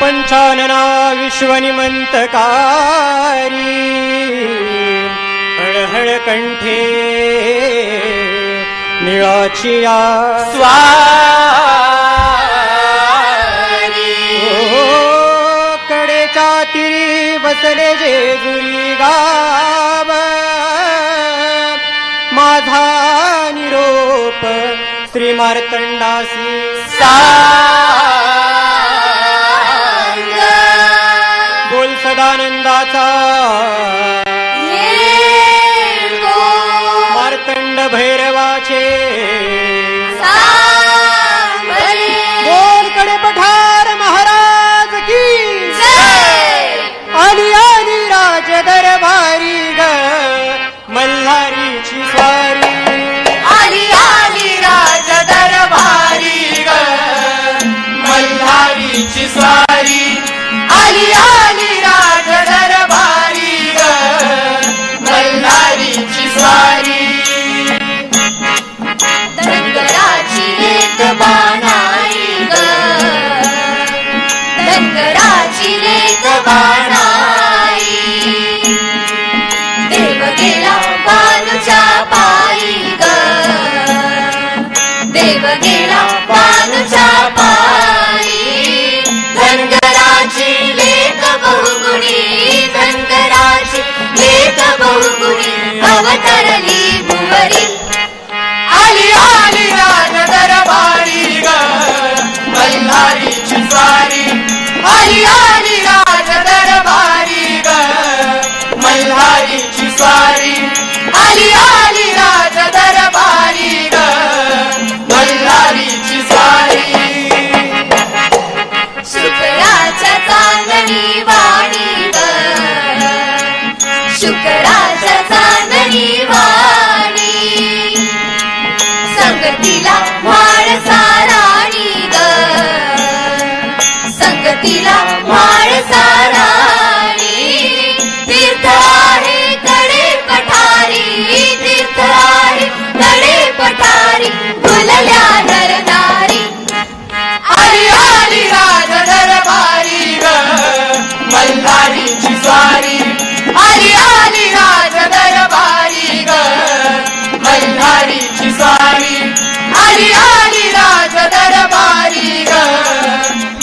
पंचानना विश्वनिमंतकारी हळहळ कंठे निळाची या स्वारी. ओ, कडेच्या तिरी बसले जेजुरी गाव माझा निरोप श्री मार्तंडासी सांग बोल सदानंदाचा। मार्तंड भैरवाचे। शुक्राच्या चांदणी वाणी. संगतीला साराणी ग. संगतीला माळ साराणी. तीर्थ आहे कडे पठारी. तीर्थ आहे कडे पठारी. फुलल्या नरनारी. आली आली राज दरबारी ग. मल्हारीची स्वारी. आली आली राज दरबारी ग. मल्हारीची स्वारी आली आली राज दरबारी ग.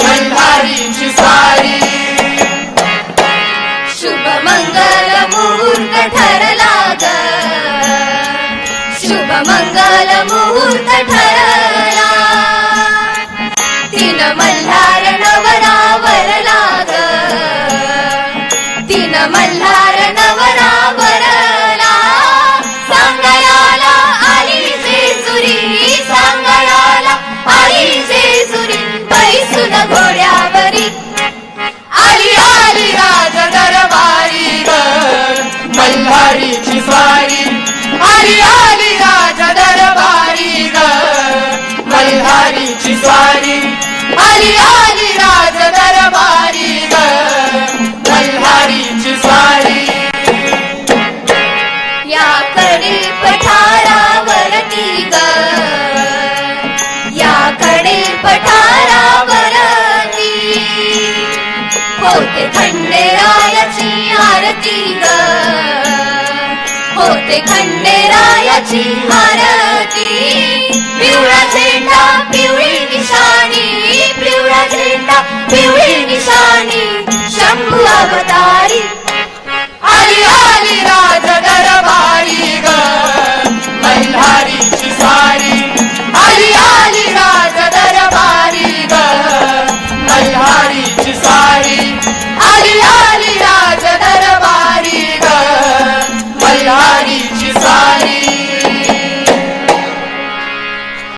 मल्हारीची स्वारी शुभ मंगल मुहूर्त ठरला ग. शुभ मंगल मुहूर्त ठरला आली आली राज दरबारी ग. मल्हारीची स्वारी. आली आली राज दरबारी ग. मल्हारीची स्वारी. याकडे पठारावरती ग. याकडे पठारावरती होते खंडेरायाची आरती ग. होते खंडेरायाची आरती पिवळा झेंडा पिवळी निशाणी. पिवळा झेंडा पिवळी निशाणी.